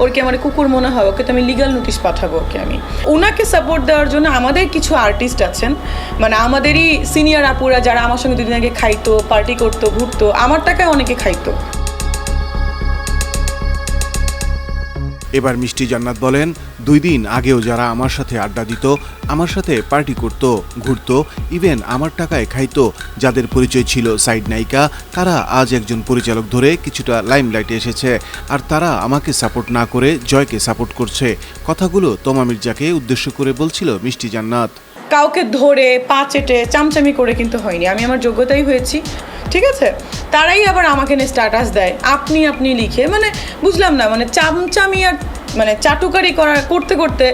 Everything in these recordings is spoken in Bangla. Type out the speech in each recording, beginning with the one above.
ওর কি আমার কুকুর মনে হয়, ওকে তো আমি লিগাল নোটিশ পাঠাবো ওকে আমি। ওনাকে সাপোর্ট দেওয়ার জন্য আমাদের কিছু আর্টিস্ট আছেন মানে আমাদেরই সিনিয়র আপুরা যারা আমার সঙ্গে দুদিন আগে খাইতো পার্টি করতো, ঘুরতো, আমার টাকায় অনেকে খাইতো। এবার মিষ্টি জান্নাত বলেন, দুই দিন আগেও যারা আমার সাথে আড্ডা দিত, আমার সাথে পার্টি করত, ঘুরত, ইভেন আমার টাকায় খাইতো, যাদের পরিচয় ছিল সাইড নায়িকা, তারা আজ একজন পরিচালক ধরে কিছুটা লাইমলাইটে এসেছে, আর তারা আমাকে সাপোর্ট না করে জয়কে সাপোর্ট করছে। কথাগুলো তমা মির্জাকে উদ্দেশ্য করে বলছিল মিষ্টি জান্নাত। কাউকে ধরে, পা চেটে, চামচামি করে কিন্তু হয়নি। আমি আমার যোগ্যতাই হয়েছি, ঠিক আছে? তারাই আবার আমাকে নিয়ে স্ট্যাটাস দেয়। আপনি আপনি লিখে মানে বুঝলাম না মানে চামচামি আর মানে চাটুকারি করা করতে করতে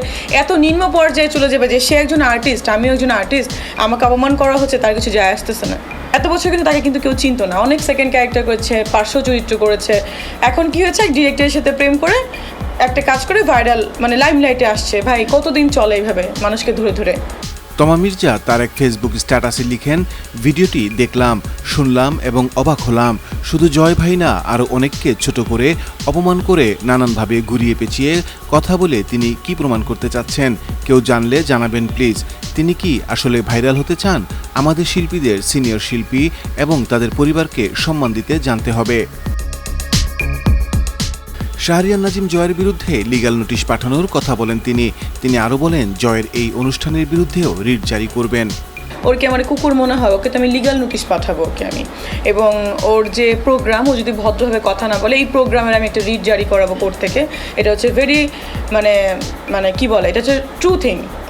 এত নিম্ন পর্যায়ে চলে যাবে যে সে একজন আর্টিস্ট আমিও একজন আর্টিস্ট আমাকে অপমান করা হচ্ছে, তার কিছু যায় আসতেছে না। এত বছর কিন্তু তাকে কিন্তু কেউ চিনতো না। অনেক সেকেন্ড ক্যারেক্টার করেছে, পার্শ্ব চরিত্র করেছে। এখন কি হয়েছে? এক ডিরেক্টরের সাথে প্রেম করে একটা কাজ করে ভাইরাল মানে লাইমলাইটে আসছে। ভাই, কতদিন চলে এইভাবে মানুষকে ধরে ধরে? তমা মির্জা তার এক ফেসবুক স্ট্যাটাসে লিখেন, ভিডিওটি দেখলাম, শুনলাম এবং অবাক হলাম। শুধু জয় ভাই না আরও অনেককে ছোট করে অপমান করে নানানভাবে ঘুরিয়ে পেঁচিয়ে কথা বলে তিনি কি প্রমাণ করতে চাচ্ছেন? কেউ জানলে জানাবেন, প্লিজ। তিনি কি আসলে ভাইরাল হতে চান? আমাদের শিল্পীদের সিনিয়র শিল্পী এবং তাদের পরিবারকে সম্মান দিতে জানতে হবে। শাহরিয়ার নাজিম জয়ের বিরুদ্ধে লিগাল নোটিশ পাঠানোর কথা বলেন তিনি। তিনি আরও বলেন, জয়ের এই অনুষ্ঠানের বিরুদ্ধেও রিট জারি করবেন। ওরকে আমার কুকুর মনে হয়, ওকে তো আমি লিগাল নোটিশ পাঠাবো ওকে আমি। এবং ওর যে প্রোগ্রাম ও যদি ভদ্রভাবে কথা না বলে, এই প্রোগ্রামের আমি একটা রিট জারি করাবো কোর্ট থেকে। এটা হচ্ছে ভেরি মানে মানে কি বলে, এটা হচ্ছে ট্রু থিং